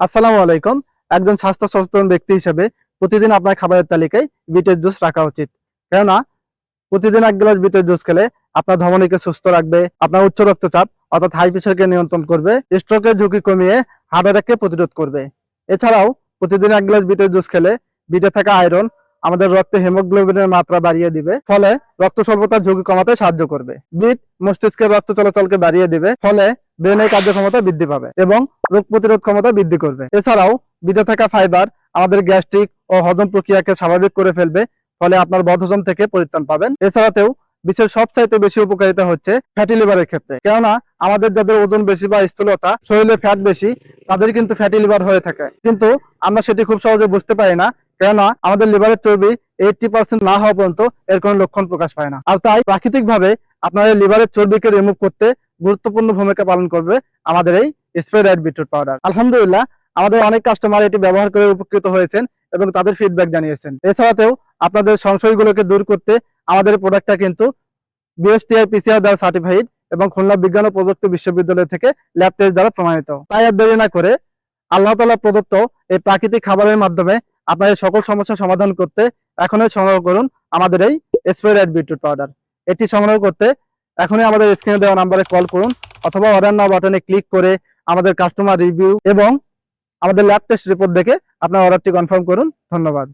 আসসালামু আলাইকুম। একজন স্বাস্থ্য সচেতন ব্যক্তি হিসেবে প্রতিদিন আপনার খাবারের তালিকায় বিটের জুস রাখা উচিত। কেননা, প্রতিদিন এক গ্লাস বিটের জুস খেলে আপনার ধমনীকে সুস্থ রাখবে, আপনার উচ্চ রক্তচাপ অর্থাৎ হাই প্রেশারকে নিয়ন্ত্রণ করবে স্ট্রোকের ঝুঁকি কমিয়ে হার্ট অ্যাটাককে প্রতিরোধ করবে। এছাড়াও, প্রতিদিন এক গ্লাস বিটের জুস খেলে বিটে থাকা আয়রন আমাদের রক্তে হেমোগ্লোবিনের মাত্রা বাড়িয়ে দিবে, ফলে রক্ত স্বল্পতার ঝুঁকি কমাতে সাহায্য করবে। বিট মস্তিষ্কের রক্ত চলাচলকে বাড়িয়ে দিবে, ফলে ব্রেনের কার্যক্ষমতা বৃদ্ধি পাবে এবং রোগ প্রতিরোধ ক্ষমতা বৃদ্ধি করবে। এছাড়াও বিটে থাকা ফাইবার আমাদের গ্যাস্ট্রিক ও হজম প্রক্রিয়াকে স্বাভাবিক করে ফেলবে, ফলে আপনার বদহজম থেকে পরিত্রাণ পাবেন। এছাড়াতেও বিশ্বের সবচাইতে বেশি উপকারিতা হচ্ছে ফ্যাটি লিভারের ক্ষেত্রে। কেননা আমাদের যাদের ওজন বেশি বা স্থূলতা, শরীরে ফ্যাট বেশি, তাদের কিন্তু ফ্যাটি লিভার হয়ে থাকে। কিন্তু আমরা সেটি খুব সহজে বুঝতে পারি না কেননা আমাদের লিভারের চর্বি এইটটি পার্সেন্ট না হওয়া পর্যন্ত এর কোনো লক্ষণ প্রকাশ পায় না। আর তাই প্রাকৃতিক ভাবে আপনাদের লিভারের চর্বিকে রিমুভ করতে গুরুত্বপূর্ণ ভূমিকা পালন করবে আমাদের এই স্প্রেড বিটরুট পাউডার আলহামদুলিল্লাহ, আমাদের অনেক কাস্টমার এটি ব্যবহার করে উপকৃত হয়েছেন এবং তাদের ফিডব্যাক জানিয়েছেন। এছাড়াতেও আপনাদের সংশয়গুলোকে দূর করতে আমাদের প্রোডাক্টটা কিন্তু বিএসটিআই পিসিআর দ্বারা সার্টিফাইড এবং খুলনা বিজ্ঞান ও প্রযুক্তি বিশ্ববিদ্যালয় থেকে ল্যাব টেস্ট দ্বারা প্রমাণিত। তাই আর দেরি না করে আল্লাহ তালা প্রদত্ত এই প্রাকৃতিক খাবারের মাধ্যমে আপনার সকল সমস্যার সমাধান করতে এখনই সংগ্রহ করুন আমাদের এই স্প্রেড বিটরুট পাউডার এটি সংগ্রহ করতে এখনই আমাদের স্ক্রিনে দেওয়া নাম্বারে কল করুন অথবা অর্ডার নাও বাটনে ক্লিক করে আমাদের কাস্টমার রিভিউ এবং আমাদের ল্যাব টেস্ট রিপোর্ট দেখে আপনার অর্ডারটি কনফার্ম করুন। ধন্যবাদ।